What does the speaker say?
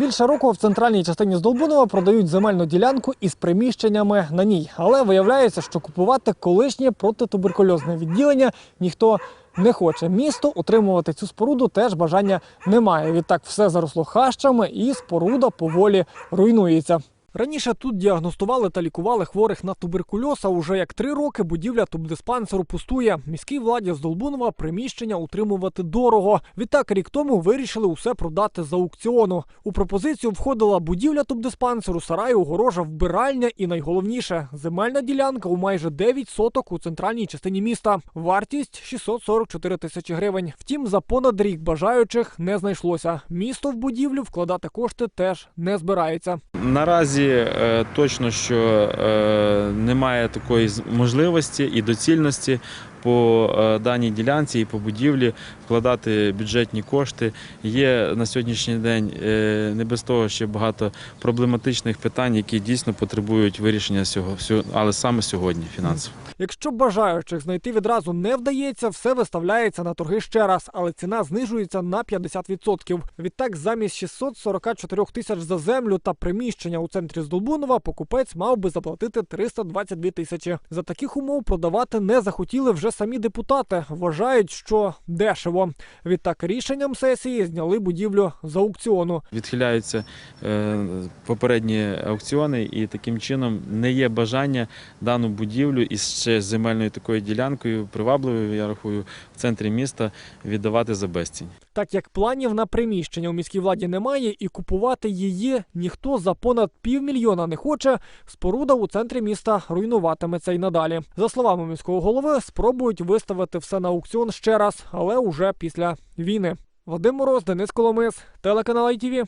Більше року в центральній частині Здолбунова продають земельну ділянку із приміщеннями на ній. Але виявляється, що купувати колишнє протитуберкульозне відділення ніхто не хоче. Місто утримувати цю споруду теж бажання немає. Відтак все заросло хащами, і споруда поволі руйнується. Раніше тут діагностували та лікували хворих на туберкульоз, а уже як три роки будівля тубдиспансеру пустує. Міській владі з Долбунова приміщення утримувати дорого. Відтак рік тому вирішили усе продати за аукціону. У пропозицію входила будівля тубдиспансеру, сарай, огорожа, вбиральня і найголовніше земельна ділянка у майже 9 соток у центральній частині міста. Вартість 644 тисячі гривень. Втім, за понад рік бажаючих не знайшлося. Місто в будівлю вкладати кошти теж не збирається. Наразі е, точно, що е, немає такої можливості і доцільності по е, даній ділянці і по будівлі вкладати бюджетні кошти. Є на сьогоднішній день не без того ще багато проблематичних питань, які дійсно потребують вирішення цього, але саме сьогодні фінансово. Якщо бажаючих знайти відразу не вдається, все виставляється на торги ще раз, але ціна знижується на 50%. Відтак, замість 644 тисяч за землю та приміщення у центрі Здолбунова, покупець мав би заплатити 322 тисячі. За таких умов продавати не захотіли вже самі депутати. Вважають, що дешево. Відтак, рішенням сесії зняли будівлю з аукціону. Відхиляються е, попередні аукціони, і таким чином не є бажання дану будівлю із ще земельною такою ділянкою, привабливою, я рахую, в центрі міста віддавати за безцінь. Так як планів на приміщення у міській владі немає, і купувати її ніхто за понад півмільйона не хоче, споруда у центрі міста руйнуватиметься й надалі. За словами міського голови, спробують виставити все на аукціон ще раз, але уже після війни. Вадим Мороз, Денис Коломис, телеканал ITV.